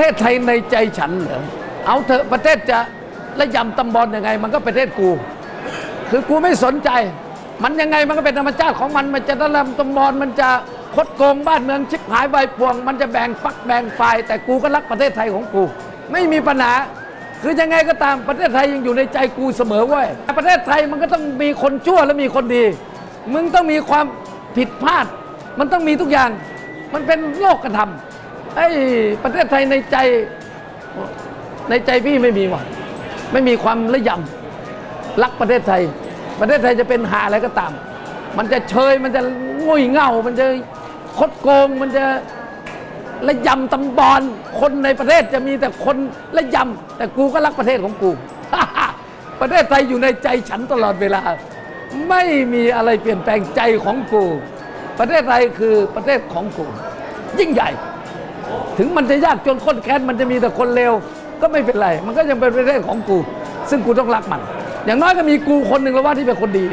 ทศไทยในใจฉันเหรอเอาเถอะประเทศจะระยำตำบอลยังไง มันก็ประเทศกู คือกูไม่สนใจ มันยังไงมันก็เป็นธรรมชาติของมันมันจะระลำตำบอลมันจะคดโกงบ้านเมืองชิบหายใบายป่วง มันจะแบ่งฟักแบ่งฝ่าย แต่กูก็รักประเทศไทยของกู ไม่มีปัญหาคือยังไงก็ตามประเทศไทยยังอยู่ในใจกูเสมอเว้ยประเทศไทยมันก็ต้องมีคนชั่วและมีคนดี มึงต้องมีความผิดพลาด มันต้องมีทุกอย่าง มันเป็นโลกกระทำ ไอ้ประเทศไทยในใจในใจพี่ไม่มีว่ะไม่มีความระยำรักประเทศไทย ประเทศไทยจะเป็นหาอะไรก็ตาม มันจะเชยมันจะงุยเง่า มันจะคดโกงมันจะระยำตำบอลคนในประเทศจะมีแต่คนระยำแต่กูก็รักประเทศของกู ประเทศไทยอยู่ในใจฉันตลอดเวลา ไม่มีอะไรเปลี่ยนแปลงใจของกู ประเทศไทยคือประเทศของกู ยิ่งใหญ่ ถึงมันจะยากจนข้นแค้นมันจะมีแต่คนเลวก็ไม่เป็นไร มันก็ยังเป็นประเทศของกู ซึ่งกูต้องรักมัน อย่างน้อยก็มีกูคนหนึ่งแล้วว่าที่เป็นคนดี